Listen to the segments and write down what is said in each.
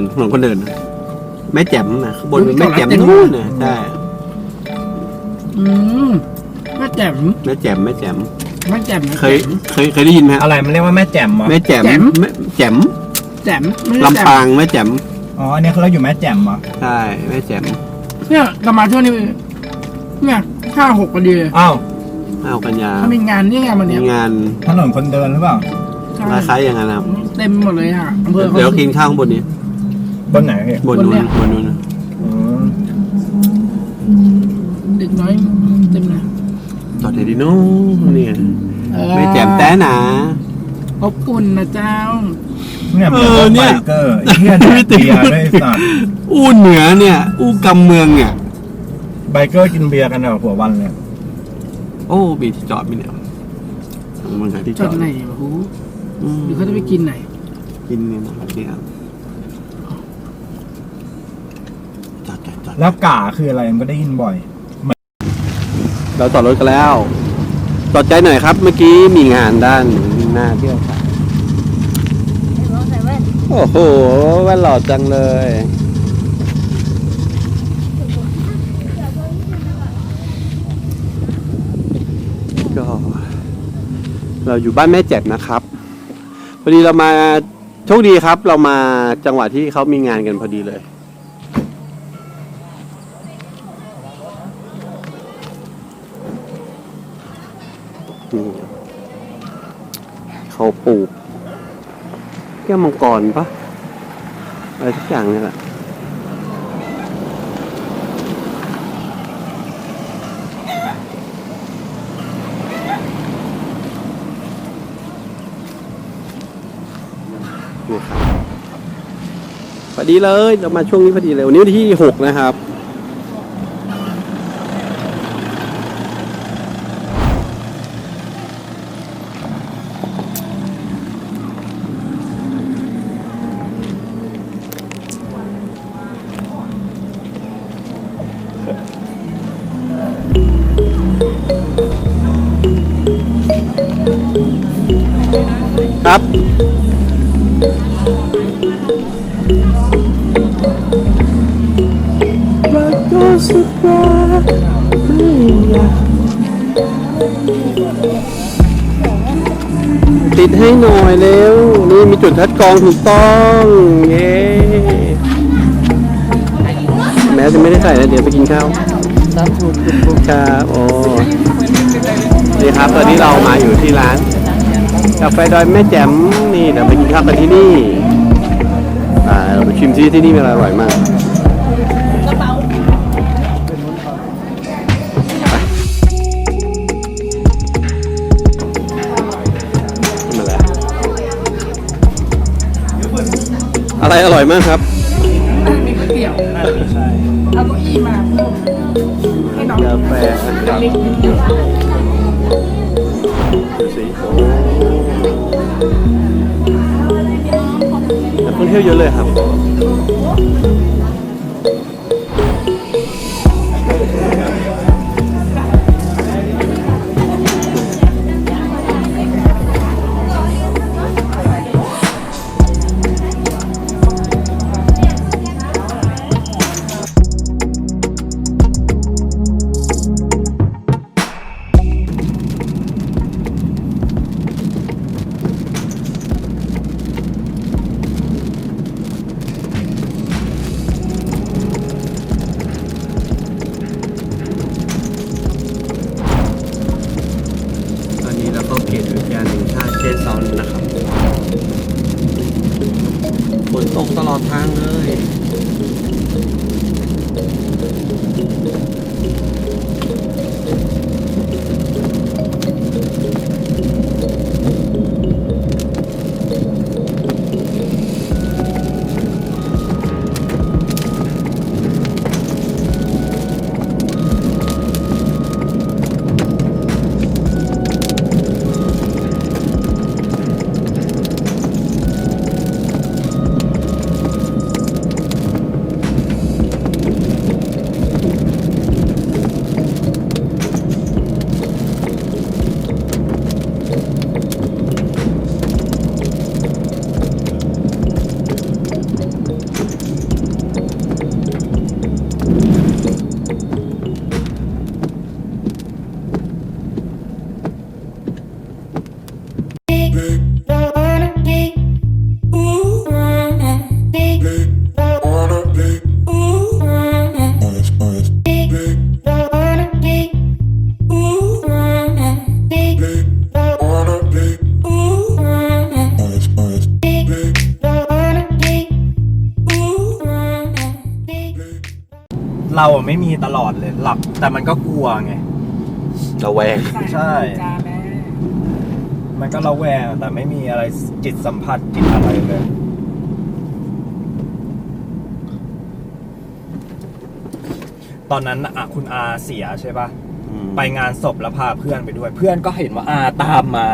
เดินครับคนเดินถนนคนเดินแม่แจ่มนะข้างบนเป็นแม่แจ่มนู่นนะใช่อืมแม่แจ่มแม่แจ่มแม่แจ่มแม่แจ่มนะเคยเคยเคยได้ยินไหมฮะอะไรมันเรียกว่าแม่แจ่มเหรอแม่แจ่มแม่แจ่มแจ่มไม่ใช่ลำแจ่มปางแม่แจ่มอ๋ออันนี้เราอยู่แม่แจ่มเหรอใช่แม่แจ่มเนี่ยเรามาช่วงนี้เนี่ยห้าหกพอดีเลยอ้าวเอากันยาถ้ามีงานนี่ไงวันมีเนี้ยงานถนนคนเดินหรือเปล่าใช่คล้ายๆอย่างนั้นครับเต็มหมดเลยอะอำเภอขาเดี๋ยวกินข้าวข้างบนนี้ บนไหนพี่บนนู้นบนนู้นนะอืมเด็กน้อยเต็มเลยจอดไหนดีเน้องนี่ไงเออแม่แจ่มแต้หนาอบอุ่นนะเจ้า เนี่ยเอเป็นอรถเนี่ไบยเกอร์ไอ้เหี้ยแดกเบียร์ด้วยไอ้สัตว์อู้เหนือเนี่ย อู้กำเมืองเนี่ย ไบเกอร์กินเบียร์กันแบบหัววันเลยโอ้มีที่จอดไหมเนี่ยมันหาที่จจออดดไหนวะฮูอืมหรือเขาจะไปกินไหนกินเนี่ยนะครับเนี่ยจอดจอดจอด แล้วก่าคืออะไรมันก็ได้ยินบ่อย เราจอดรถกันแล้ว จอดใจหน่อยครับ เมื่อกี้มีงานด้านหน้าเที่ยวค่ะโอ้โหแว่นหล่อจังเลย ก็เราอยู่บ้านแม่แจ่มนะครับพอดีเรามาโชคดีครับ เรามาจังหวะที่เขามีงานกันพอดีเลย นี่เขาปลูกแก้วมังกรปะอะไรทุกอย่างนี่แหละพอดีเลยเรามาช่วงนี้พอดีเลยวันนี้ที่หกนะครับ ติดให้หน่อยเร็ว นี่มีจุดคัดกรองถูกต้อง เย้แม้จะไม่ได้ใส่นะเดี๋ยวไปกินข้าวครับโอ้นี่ครับ ตอนนี้เรามาอยู่ที่ร้านกาแฟดอยแม่แจ่มนี่เดี๋ยวไปกินข้าวกันที่นี่อ่าเราไปชิมที่ที่นี่มีอะไรอร่อยมาก อะไรอร่อยมากครับ มีก๋วยเตี๋ยวเอาเก้าอี้มาเพิ่มให้น้องกาแฟนะครับดูสิโอ้นักท่องเที่ยวเยอะเลยครับ อดทางเลย ไม่มีตลอดเลย หลับแต่มันก็กลัวไง ระแวง ใช่ จ้าแม่มันก็ระแวงแต่ไม่มีอะไรจิตสัมผัสจิตอะไรเลย ตอนนั้นน่ะอะคุณอาเสียใช่ปะไปงานศพแล้วพาเพื่อนไปด้วย เพื่อนก็เห็นว่าอาตามมา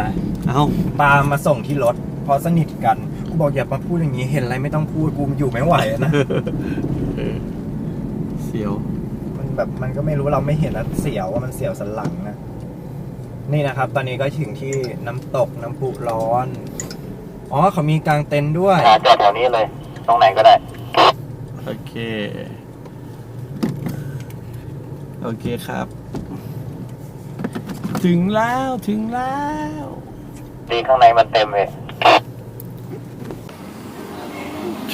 เอ้า ตามมาส่งที่รถเพราะสนิทกันกูบอกอย่ามาพูดอย่างนี้เห็นอะไรไม่ต้องพูดกูอยู่ไม่ไหวอะนะ เสียวมัน แบบมันก็ไม่รู้เราไม่เห็นแล้วเสียวว่ามันเสียวสันหลังนะนี่นะครับ ตอนนี้ก็ถึงที่น้ำตกน้ำพุร้อน อ๋อเขามีกางเต็นท์ด้วยหาจอดแถวนี้เลย ตรงไหนก็ได้ โอเค โอเคครับ ถึงแล้วถึงแล้วดีข้างในมันเต็มเลย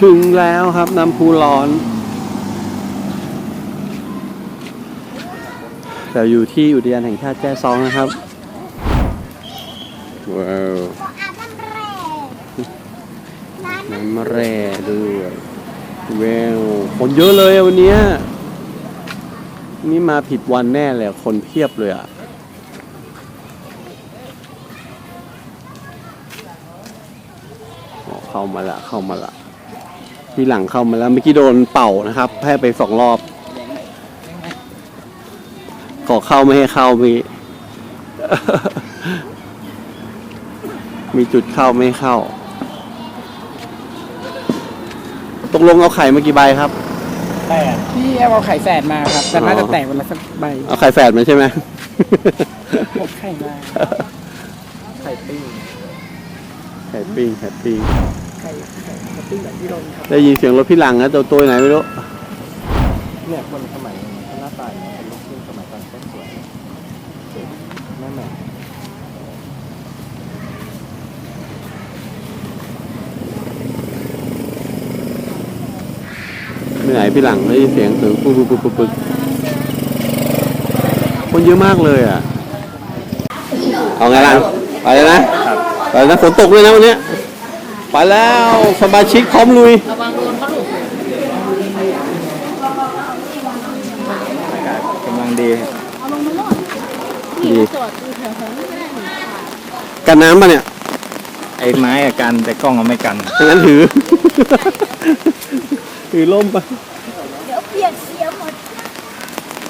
ถึงแล้วครับน้ำพุร้อน เราอยู่ที่อุทยานแห่งชาติแจ้ซ้องนะครับ ว้าวน้ำแร่ด้วยเวลคนเยอะเลยวันนี้นี่มาผิดวันแน่เลยคนเพียบเลยอะเข้ามาละเข้ามาละที่หลังเข้ามาแล้วเมื่อกี้โดนเป่านะครับแพ้ไปสองรอบ ขอเข้าไม่ให้เข้ามี มีจุดเข้าไม่ให้เข้า ตกลงเอาไข่มากี่ใบครับแต่พี่เอาไข่แฝดมาครับ แต่น่าจะแตกวันละสักใบเอาไข่แฝดมาใช่ไหมพกไข่มา ไข่ปิ้งไข่ปิ้งไข่ปิ้งไข่ไข่กระปิ้งแบบที่ลงครับ ได้ยินเสียงรถพี่หลังนะตัวตัวไหนไม่รู้ เนี่ยคนสมัยนี้เขาหน้าตาอย่างนี้เป็นลูกครึ่งสมัยก่อนก็สวยแม่แม่ เหนื่อยพี่หลังได้ยินเสียงถึงปุ๊บปุ๊บปุ๊บปุ๊บปุ๊บคนเยอะมากเลยอะ เอาไงล่ะไปเลยนะไปนะฝนตกด้วยนะวันเนี้ยไปแล้วสมาชิกพร้อมลุยกำลังดีดีกันน้ำปะเนี่ยไอ้ไม้อะกันแต่กล้องเอาไม่กันดังนั้นถือ ถือล่มไป เดี๋ยวเปียกเสียหมด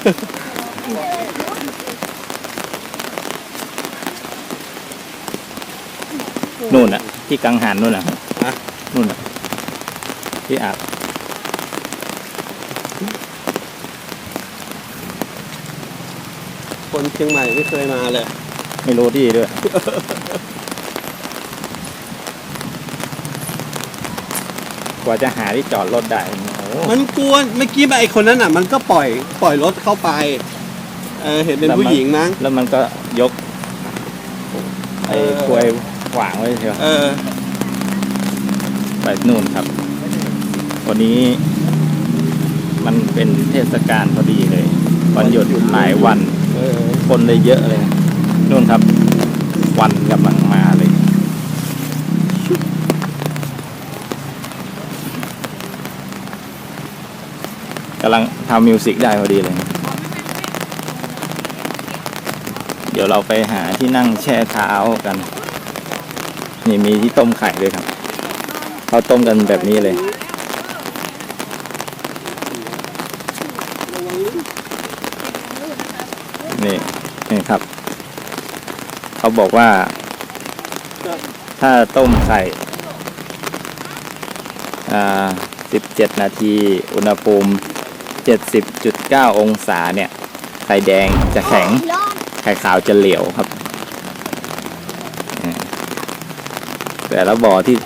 นู่นอะที่กังหันนู่นอะนู่นอะที่อาบคนเชียงใหม่ไม่เคยมาเลย ไม่รู้ที่ด้วยกว่าจะหาที่จอดรถได้โอ้โห มันกลัวเมื่อกี้ไอ้คนนั้นอะ มันก็ปล่อยปล่อยรถเข้าไปเออเห็นเป็นผู้หญิงมั้ง แล้วมันก็ยกไอ้เออกลวยขวางไว้ใช่ไหมเออ ไปนู่นครับ วันนี้ มันเป็นเทศกาลพอดีเลยวันหยุดหลายวันเออคนเลยเยอะเลยนู่นครับ วันกำลังมาเลย กำลังทำมิวสิกได้พอดีเลย เดี๋ยวเราไปหาที่นั่งแช่เท้ากัน นี่มีที่ต้มไข่ด้วยครับ เขาต้มกันแบบนี้เลยนี่นี่ครับ เขาบอกว่า ถ้าต้มไข่อ่า17 นาที อุณหภูมิ 70.9 องศาเนี่ย ไข่แดงจะแข็ง ไข่ขาวจะเหลวครับอืมแต่ละบ่อที่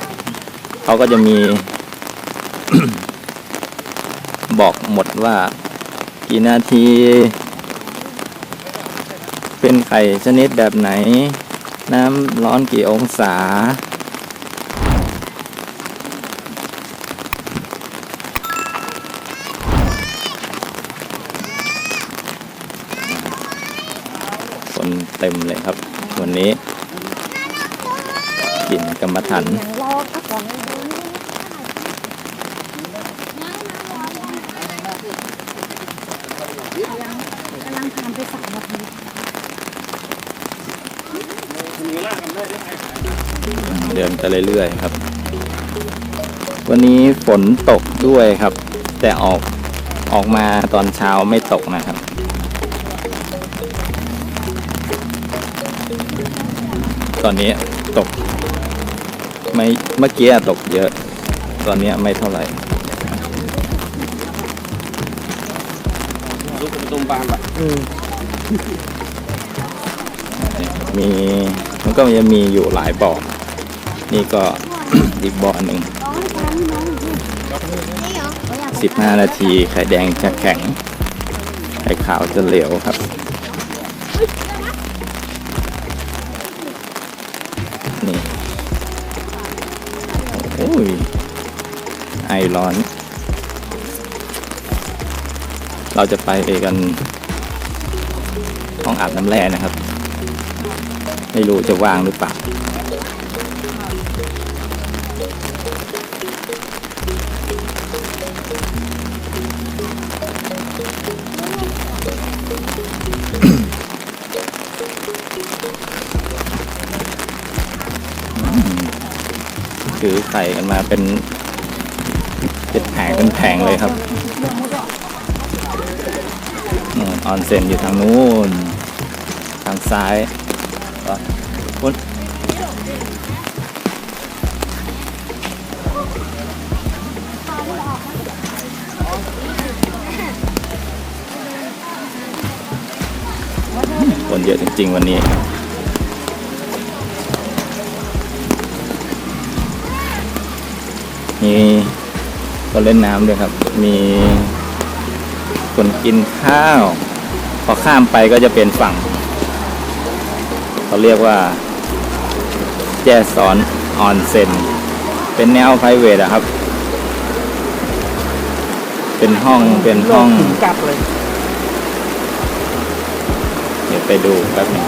เขาก็จะมี บอกหมดว่า กี่นาที เป็นไข่ชนิดแบบไหน น้ำร้อนกี่องศา เต็มเลยครับ วันนี้กินกรรมฐานเดินไปเรื่อยๆครับ วันนี้ฝนตกด้วยครับ แต่ออกออกมาตอนเช้าไม่ตกนะครับ ตอนนี้ตก ไม่เมื่อกี้อะตกเยอะ ตอนนี้ไม่เท่าไหร่ ลูกตุ้มปามแบบมีมันก็จะมีอยู่หลายบ่อ นี่ก็ อีกบ่อหนึ่งน้องน้องน้องนี่เหรอเขาอยาก15 นาทีไข่แดงจะแข็งไข่ขาวจะเหลวครับ ร้อน เราจะไปกัน ห้องอาบน้ำแร่นะครับ ไม่รู้จะว่างหรือเปล่าถือไข่กันมาเป็น เป็นแผงเป็นแผงเลยครับออนเซนอยู่ทางนู้น ทางซ้ายก็พุทคนเยอะจริงๆวันนี้มี คนเล่นน้ำด้วยครับ มีคนกินข้าว พอข้ามไปก็จะเป็นฝั่ง เขาเรียกว่า แจซอนออนเซนเป็นแนวไพรเวทอะครับ เป็นห้องเป็นห้องกลับเลยเดี๋ยวไปดูแป๊บหนึง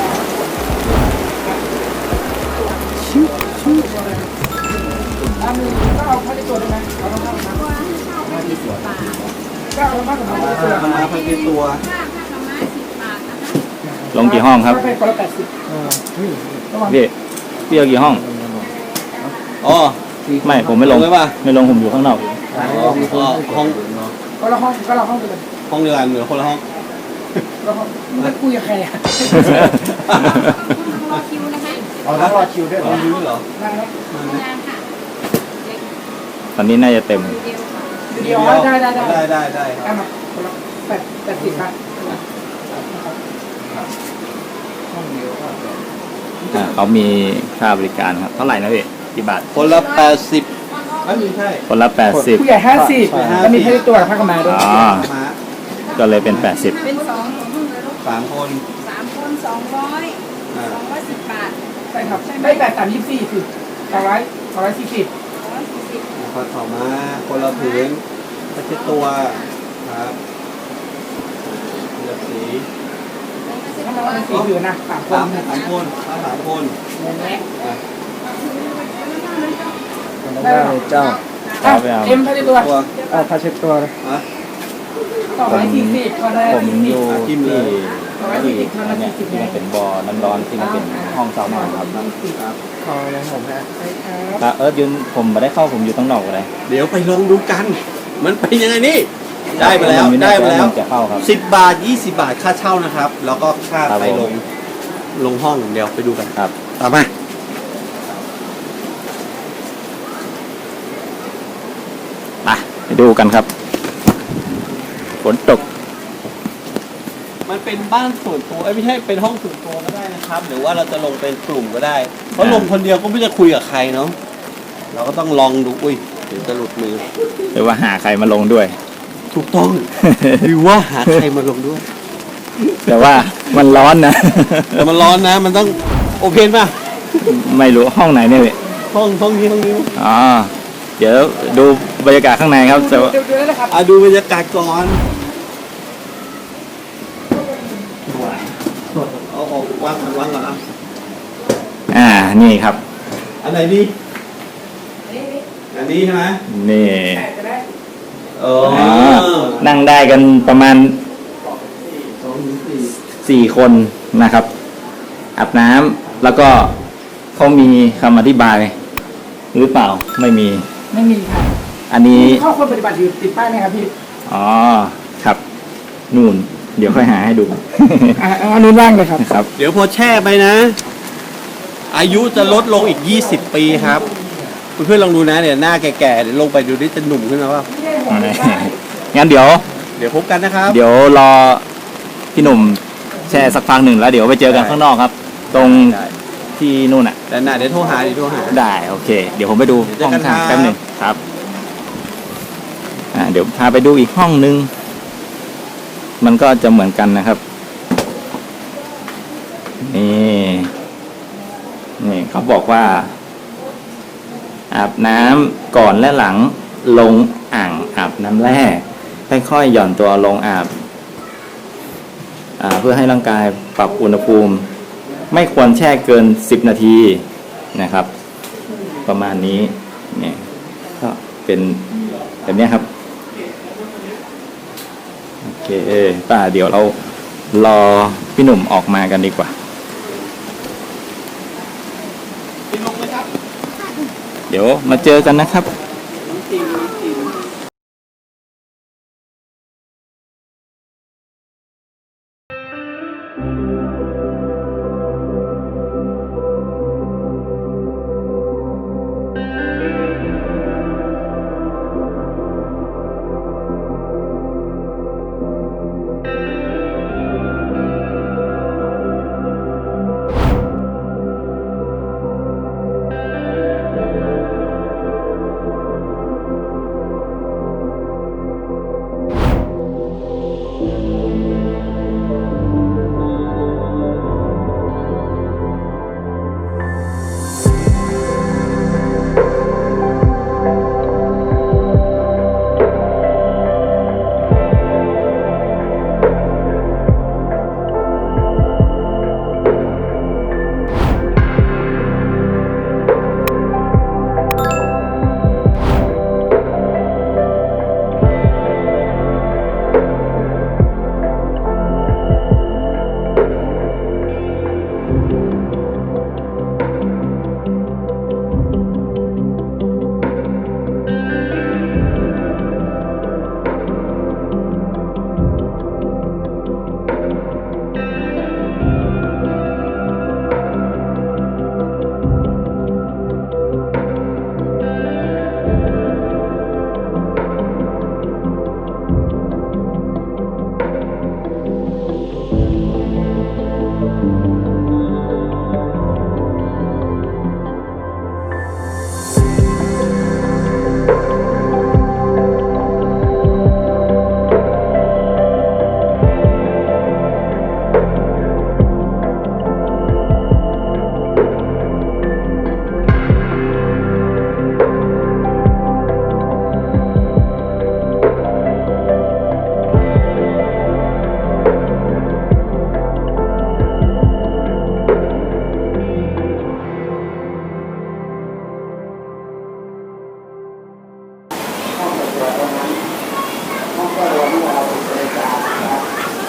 อันนึงก็เอาเข้าในตัวได้ไหมเอาเข้า มาก็เอามากกว่าเข้าในตัวมาพันเป็นตัวลงกี่ห้องครับก็เป็นคนละแปดสิบระวังพี่พี่เอากี่ห้อง อ๋อไม่ผมไม่ลงลงไหมป่ะไม่ลงผมอยู่ข้างนอก อ๋อห้องก็ละห้องก็ละห้องไปเลยห้องเดียวกันหรือคนละห้อง ละห้องมึงจะคุยกับใครอะรอคิวนะคะเอาแล้วรอคิวด้วยเหรอคิวเหรอนั่งไหม งานค่ะตอนนี้น่าจะเต็ม เดี๋ยว ได้ได้ได้ได้ได้ได้เอามาคนละแปดแปดสิบครับอ่าเขามีค่าบริการครับ เท่าไหร่นะพี่กี่บาทคนละแปดสิบไม่มีใช่ คนละแปดสิบผู้ใหญ่ห้าสิบใช่ แล้วมีให้ตัวกับผ้ากำมาด้วยอ๋อมาก็เลยเป็นแปดสิบเป็นสองของห้องเลยลูกสามคนสามคนสองร้อยอ่าสองร้อยสิบบาท ใช่ครับได้แปดสามยี่สิบสี่สิสองร้อยสองร้อยสี่สิบ สองร้อยสี่สิบขอต่อมาคนละผืนประชิดตัวครับเลือกสีถ้าเราเป็นสี่อยู่นะสามคสานมสามคนสามสามคนอะได้หรอเจ้าอะเอาไปเอาเอ็มพาเช็ดตัวตัวเอาพาเช็ดตัวอะสองร้อยสี่สิบก็ได้ผมสี่อสิบยู่จิ้ มเลที่ยที่อันเนี้ยที่มันเป็นบ่อน้ำร้อนที่มันเป็นห้องซาวน่าครับครับขอเลยผมฮะใช่ครับถ้าเอิร์ธยืนผมไม่ได้เข้าผมอยู่ตั้งนอกเลยเดี๋ยวไปลองดูกัน มันเป็นยังไงนี่ได้มาแล้วผมได้มาแล้วจะเข้าครับสิบบาทยี่สิบาทค่าเช่านะครับ แล้วก็ค่าครับไปผมลงลงห้องเดี๋ยวไปดูกันครับตามมาไปไปดูกันครับ ฝนตก มันเป็นบ้านส่วนตัวเอ้ยไม่ใช่เป็นห้องส่วนตัวก็ได้นะครับ หรือว่าเราจะลงเป็นกลุ่มก็ได้ เพราะอ่าลงคนเดียวก็ไม่รู้จะคุยกับใครเนาะเราก็ต้องลองดูอุ้ยเดี๋ยวจะหลุดมือหรือว่าหาใครมาลงด้วย ถูกต้องหรือว่าหาใครมาลงด้วย แต่ว่ามันร้อนนะแต่มันร้อนนะ มันต้องโอเพนป่ะไม่รู้ห้องไหนเนี่ยพี่ห้องห้องนี้ห้องนี้อ๋อเดี๋ยวดูบรรยากาศข้างในครับแต่ว่าเดี๋ยวเดี๋ยวนะครับอะดูบรรยากาศก่อนเอาออกวางก่อนวางก่อนอะ อ่า นี่ครับ อันไหนดีอันนี้ใช่ไหมนี่จะได้เออ๋อนั่งได้กันประมาณสองถึงสี่สี่คนนะครับอาบน้ำแล้วก็เขามีคำอธิบาย หรือเปล่าไม่มี ไม่มีค่ะอันนี้ข้อควรปฏิบัติอยู่ติดป้ายไหมครับพี่อ๋อครับนู่น เดี๋ยวค่อยหาให้ดูอ่าเอาอันนู้นว่างเลยครับครับ เดี๋ยวพอแช่ไปนะ อายุจะลดลงอีก 20 ปีครับคุณเพื่อนลองดูนะเนี่ยหน้าแก่ๆเดี๋ยวลงไปดูนี่จะหนุ่มขึ้นมาว่างั้นเดี๋ยว เดี๋ยวพบกันนะครับ เดี๋ยวรอพี่หนุ่มแช่สักพักหนึ่งแล้วเดี๋ยวไปเจอกันข้างนอกครับ ตรงได้ที่นู่นอะแต่หน้าเดี๋ยวโทรหาเดี๋ยวโทรหาได้โอเค เดี๋ยวผมไปดูเดี๋ยวห้องเจอกันทางครับแป๊บหนึ่งครับอ่าเดี๋ยวพาไปดูอีกห้องนึง มันก็จะเหมือนกันนะครับนี่ นี่เขาบอกว่า อาบน้ำก่อนและหลังลงอ่างอาบน้ำแร่ค่อยๆหย่อนตัวลงอาบอาเพื่อให้ร่างกายปรับอุณหภูมิ ไม่ควรแช่เกิน 10 นาทีนะครับ ประมาณนี้เนี่ยก็เป็นแบบนี้ครับโอเคป่าเดี๋ยวเรารอพี่หนุ่มออกมากันดีกว่า เดี๋ยวมาเจอกันนะครับ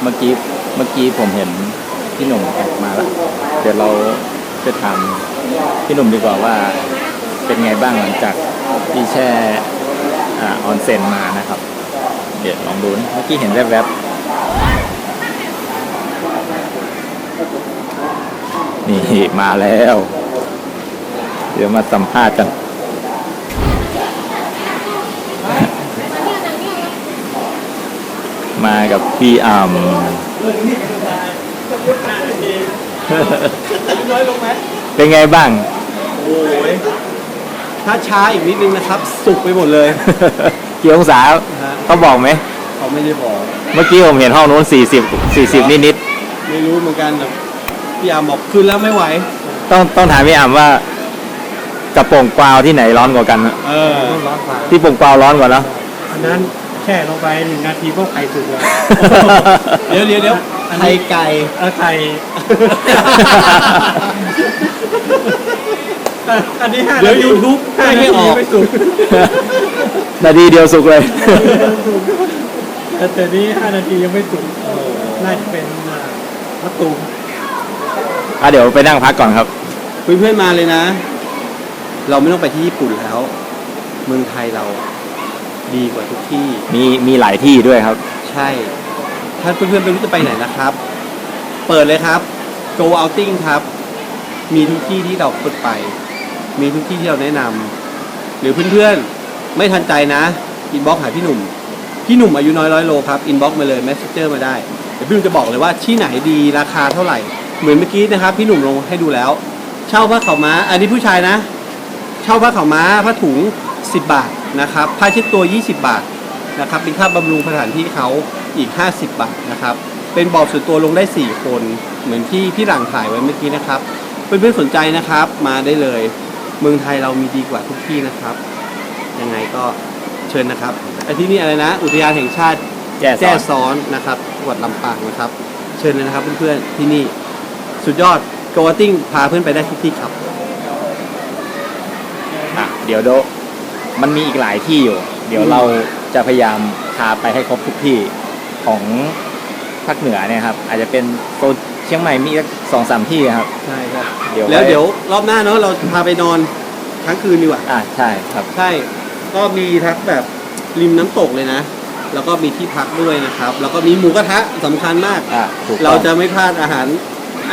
เมื่อกี้เมื่อกี้ผมเห็นพี่หนุ่มแอบมาแล้ว เดี๋ยวเราจะถามพี่หนุ่มดีกว่าว่าเป็นไงบ้างหลังจากที่แช่อ่าออนเซ็นมานะครับ เดี๋ยวลองดูนะเมื่อกี้เห็นแวบๆนี่มาแล้ว เดี๋ยวมาสัมภาษณ์กัน มากับพี่อ่ำเป็นไงบ้าง โอ้ยถ้าช้าอีกนิดนึงนะครับ สุกไปหมดเลยกี่องศาฮะเขาบอกไหมเขาไม่ได้บอก เมื่อกี้ผมเห็นห้องนู้น40 40 นิดนิดไม่รู้เหมือนกันแต่พี่อามบอกคืนแล้วไม่ไหวๆต้องต้องถามพี่อ่ำว่ากระโปรงกวาวที่ไหนร้อนกว่ากันนะเออร้อนกว่าที่โปร่งกวาวร้อนกว่าแล้วอันนั้นแช่ลงไปหนึ่งนาทีก็ไข่สุกแล้วเดี๋ยวเดี๋ยวเดี๋ยวไข่ไก่เออไข่ อันนี้ห้าเดี๋ยวนาที YouTube ห้าไม่นาให้ทีออก ไม่สุกนาทีเดียวสุกเลย แต่แต่นี้ห้านาทียังไม่สุกน่าจะเป็นอ่ามะตูมอะเดี๋ยวไปนั่งพักก่อนครับ เพื่อนๆมาเลยนะ เราไม่ต้องไปที่ญี่ปุ่นแล้ว เมืองไทยเรา ดีกว่าทุกที่ มีมีหลายที่ด้วยครับ ใช่ ถ้าเพื่อนๆไม่รู้จะไปไหนนะครับ เปิดเลยครับ go outing ครับ มีทุกที่ที่เราฝึกไป มีทุกที่ที่เราแนะนำหรือเพื่อนๆไม่ทันใจนะอินบ็อกหาพี่หนุ่ม พี่หนุ่มอายุน้อยร้อยโลครับอินบ็อกมาเลย m ม s เจอร์มาได้เดี๋ยวพี่หนุ่มจะบอกเลยว่าที่ไหนดีราคาเท่าไหร่ เหมือนเมื่อกี้นะครับ พี่หนุ่มลงให้ดูแล้ว เช่าผ้าขาวม้า อันนี้ผู้ชายนะ เช่าผ้าขาวม้าผ้าถุง 10 บาท นะครับผ้าเช็ดตัว 20 บาทนะครับเป็นค่าบำรุงสถานที่เขาอีก 50 บาทนะครับเป็นบอกส่วนตัวลงได้ 4 คน เหมือนที่พี่หลังถ่ายไว้เมื่อกี้นะครับเพื่อนๆสนใจนะครับมาได้เลย เมืองไทยเรามีดีกว่าทุกที่นะครับ ยังไงก็เชิญนะครับไอ้ที่นี่อะไรนะ อุทยานแห่งชาติแจ้ซ้อนแจ้ซ้อนนะครับจังหวัดลำปางนะครับ เชิญเลยนะครับเพื่อนๆที่นี่สุดยอดโกวติ้งพาเพื่อนไปได้ทุกที่ครับ อะเดี๋ยวโด มันมีอีกหลายที่อยู่ เดี๋ยวเราจะพยายามพาไปให้ครบทุกที่ของภาคเหนือเนี่ยครับ อาจจะเป็นโซนเชียงใหม่มีสักสองสามที่ครับ ใช่ครับเดี๋ยวแล้วไเดี๋ยวรอบหน้าเนาะเราพาไปนอนทั้งคืนดีกว่าอ่าใช่ครับ ใช่ ก็มีทั้งแบบริมน้ำตกเลยนะ แล้วก็มีที่พักด้วยนะครับ แล้วก็มีหมูกระทะสำคัญมาก อ่าถูกต้องเราจะไม่พลาดอาหาร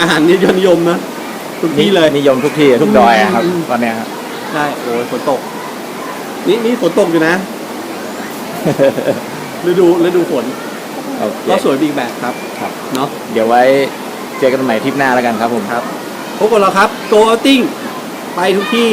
อาหารนิยมนะทุกที่เลย นิยมทุกที่ทุกดอยอะครับ อืม ตอนเนี้ยครับ ใช่โอ้ยฝนตก นี่นี่ฝนตกอยู่นะ ฤดูฤดูฝนโอเคก็สวยอีกแบบครับครับ เนาะเดี๋ยวไว้เจอกันใหม่ทริปหน้าแล้วกันครับผม ครับพบกับเราครับ Go Outing ไปทุกที่